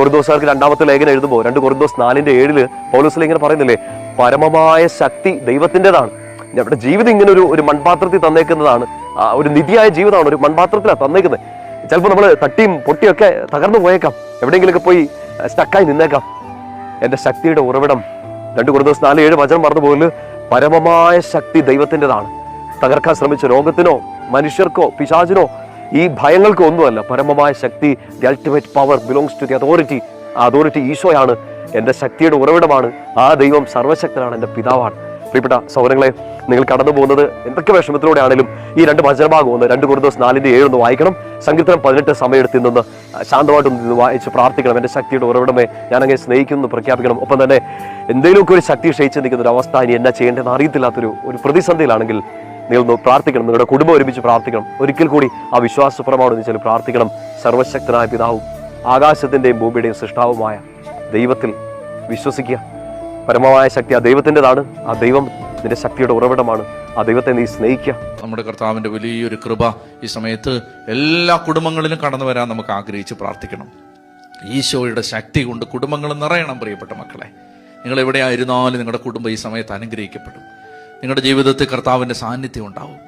കൊറിന്തോസുകാർക്ക് രണ്ടാമത്തെ ലേഖനം എഴുതുമ്പോൾ രണ്ട് കൊറിന്തോസ് നാലിന്റെ ഏഴിൽ പൗലോസിൽ ഇങ്ങനെ പറയുന്നില്ലേ പരമമായ ശക്തി ദൈവത്തിന്റെതാണ്. നമ്മുടെ ജീവിതം ഇങ്ങനെ ഒരു ഒരു മൺപാത്രത്തിൽ തന്നേക്കുന്നതാണ്. ഒരു നിധിയായ ജീവിതമാണ് ഒരു മൺപാത്രത്തിലാണ് തന്നേക്കുന്നത്. ചിലപ്പോൾ നമ്മൾ തട്ടിയും പൊട്ടിയൊക്കെ തകർന്നു പോയേക്കാം. എവിടെയെങ്കിലുമൊക്കെ പോയി സ്റ്റക്കായി നിന്നേക്കാം. എന്റെ ശക്തിയുടെ ഉറവിടം രണ്ട് കുറേ നാല് ഏഴ് വചനം പറഞ്ഞു പോലെ പരമമായ ശക്തി ദൈവത്തിന്റെതാണ്. തകർക്കാൻ ശ്രമിച്ച രോഗത്തിനോ മനുഷ്യർക്കോ പിശാചിനോ ഈ ഭയങ്ങൾക്ക് ഒന്നുമല്ല. പരമമായ ശക്തി the ultimate power belongs to the authority ആ അതോറിറ്റി ഈശോയാണ്. എന്റെ ശക്തിയുടെ ഉറവിടമാണ്. ആ ദൈവം സർവശക്തനാണ് എന്റെ പിതാവാണ്. പ്രിയപ്പെട്ട സൗരങ്ങളെ നിങ്ങൾ കടന്നു പോകുന്നത് എന്തൊക്കെ വിഷമത്തിലൂടെ ആണെങ്കിലും ഈ രണ്ട് വചനഭാഗം ഒന്ന് രണ്ട് കുറേ ദിവസം നാലിന്റെ ഏഴൊന്ന് വായിക്കണം. സങ്കീർത്തനം പതിനെട്ട് സമയമെടുത്ത് നിന്ന് ശാന്തമായിട്ട് നിന്ന് വായിച്ച് പ്രാർത്ഥിക്കണം. എന്റെ ശക്തിയുടെ ഉറവിടമേ ഞാൻ അങ്ങനെ സ്നേഹിക്കുന്നു പ്രഖ്യാപിക്കണം. ഒപ്പം തന്നെ എന്തെങ്കിലുമൊക്കെ ഒരു ശക്തി ക്ഷയിച്ച് നിൽക്കുന്ന ഒരു അവസ്ഥ ഇനി എന്നാ ചെയ്യേണ്ടതെന്ന് അറിയത്തില്ലാത്തൊരു ഒരു പ്രതിസന്ധിയിലാണെങ്കിൽ നിങ്ങൾ ഒന്ന് പ്രാർത്ഥിക്കണം നിങ്ങളുടെ കുടുംബം ഒരുമിച്ച് പ്രാർത്ഥിക്കണം. ഒരിക്കൽ കൂടി ആ വിശ്വാസപ്രമാണം ഒന്നിച്ചാൽ പ്രാർത്ഥിക്കണം. സർവശക്തനായ പിതാവും ആകാശത്തിന്റെയും ഭൂമിയുടെയും സൃഷ്ടാവുമായ ദൈവത്തിൽ വിശ്വസിക്കുക. പരമമായ ശക്തി ആ ദൈവത്തിന്റെതാണ്. ആ ദൈവം നിന്റെ ശക്തിയുടെ ഉറവിടമാണ്. ആ ദൈവത്തെ നീ സ്നേഹിക്കുക. നമ്മുടെ കർത്താവിന്റെ വലിയൊരു കൃപ ഈ സമയത്ത് എല്ലാ കുടുംബങ്ങളിലും കടന്നു വരാൻ നമുക്ക് ആഗ്രഹിച്ച് പ്രാർത്ഥിക്കണം. ഈശോയുടെ ശക്തി കൊണ്ട് കുടുംബങ്ങൾ നിറയണം പ്രിയപ്പെട്ട മക്കളെ. നിങ്ങൾ എവിടെയായിരുന്നാലും നിങ്ങളുടെ കുടുംബം ഈ സമയത്ത് അനുഗ്രഹിക്കപ്പെടും. നിങ്ങളുടെ ജീവിതത്തിൽ കർത്താവിന്റെ സാന്നിധ്യം ഉണ്ടാവും.